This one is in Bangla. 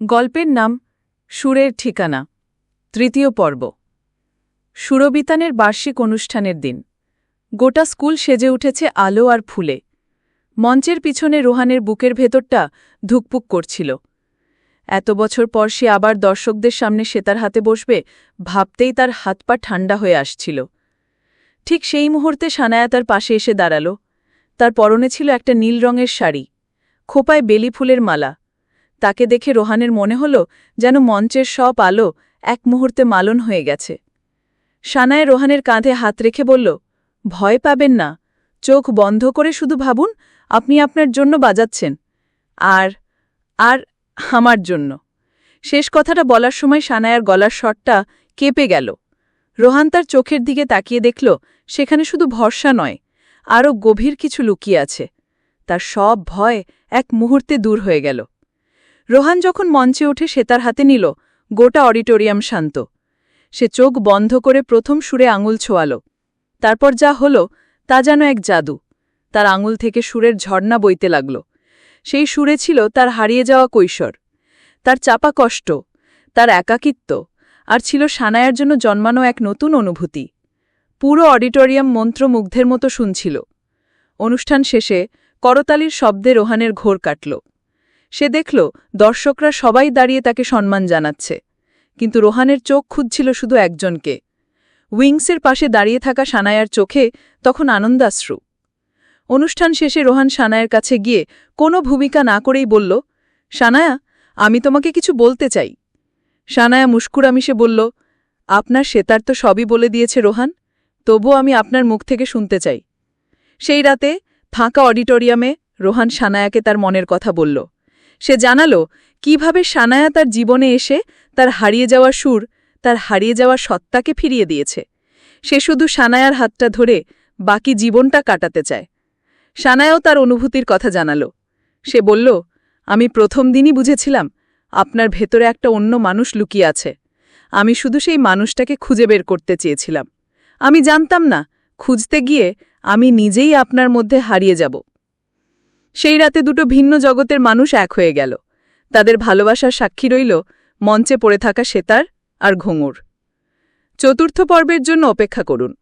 গল্পের নাম সুরের ঠিকানা, তৃতীয় পর্ব। সুরবিতানের বার্ষিক অনুষ্ঠানের দিন। গোটা স্কুল সেজে উঠেছে আলো আর ফুলে। মঞ্চের পিছনে রোহানের বুকের ভেতরটা ধুকপুক করছিল। এত বছর পর সে আবার দর্শকদের সামনে সেতার হাতে বসবে ভাবতেই তার হাত পা ঠান্ডা হয়ে আসছিল। ঠিক সেই মুহূর্তে সানায়া তার পাশে এসে দাঁড়াল। তার পরনে ছিল একটা নীল রঙের শাড়ি, খোপায় বেলি ফুলের মালা। তাকে দেখে রোহানের মনে হল যেন মঞ্চের সব আলো এক মুহূর্তে মালন হয়ে গেছে। সানায় রোহানের কাঁধে হাত রেখে বলল, ভয় পাবেন না। চোখ বন্ধ করে শুধু ভাবুন, আপনি আপনার জন্য বাজাচ্ছেন। আর আর আমার জন্য। শেষ কথাটা বলার সময় সানায়ার গলার স্বরটা কেঁপে গেল। রোহান তার চোখের দিকে তাকিয়ে দেখল, সেখানে শুধু ভরসা নয়, আরও গভীর কিছু লুকিয়ে আছে। তার সব ভয় এক মুহূর্তে দূর হয়ে গেল। রোহান যখন মঞ্চে উঠে সে তার হাতে নিল, গোটা অডিটোরিয়াম শান্ত। সে চোখ বন্ধ করে প্রথম সুরে আঙুল ছোয়াল। তারপর যা হল, তা যেন এক জাদু। তার আঙুল থেকে সুরের ঝর্ণা বইতে লাগল। সেই সুরে ছিল তার হারিয়ে যাওয়া কৈশোর। তার চাপা কষ্ট, তার একাকিত্ব, আর ছিল সানায়ার জন্য জন্মানো এক নতুন অনুভূতি। পুরো অডিটোরিয়াম মন্ত্রমুগ্ধের মতো শুনছিল। অনুষ্ঠান শেষে করতালির শব্দে রোহানের ঘোর কাটল। সে দেখল, দর্শকরা সবাই দাঁড়িয়ে তাকে সম্মান জানাচ্ছে। কিন্তু রোহানের চোখ খুঁজছিল শুধু একজনকে। উইংসের পাশে দাঁড়িয়ে থাকা সানায়ার চোখে তখন আনন্দাশ্রু। অনুষ্ঠান শেষে রোহান সানায়ের কাছে গিয়ে কোনো ভূমিকা না করেই বলল, সানায়া, আমি তোমাকে কিছু বলতে চাই। সানায়া মুস্কুরামিশে বলল, আপনার সেতার তো সবই বলে দিয়েছে রোহান, তবুও আমি আপনার মুখ থেকে শুনতে চাই। সেই রাতে ফাঁকা অডিটোরিয়ামে রোহান সানায়াকে তার মনের কথা বলল। সে জানালো, কীভাবে সানায়া তার জীবনে এসে তার হারিয়ে যাওয়া সুর, তার হারিয়ে যাওয়া সত্তাকে ফিরিয়ে দিয়েছে। সে শুধু সানায়ার হাতটা ধরে বাকি জীবনটা কাটাতে চায়। সানায়াও তার অনুভূতির কথা জানালো। সে বলল, আমি প্রথম দিনই বুঝেছিলাম আপনার ভেতরে একটা অন্য মানুষ লুকিয়ে আছে। আমি শুধু সেই মানুষটাকে খুঁজে বের করতে চেয়েছিলাম। আমি জানতাম না, খুঁজতে গিয়ে আমি নিজেই আপনার মধ্যে হারিয়ে যাব। সেই রাতে দুটো ভিন্ন জগতের মানুষ এক হয়ে গেল। তাদের ভালোবাসার সাক্ষী রইল মঞ্চে পড়ে থাকা সেতার আর ঘুঙুর। চতুর্থ পর্বের জন্য অপেক্ষা করুন।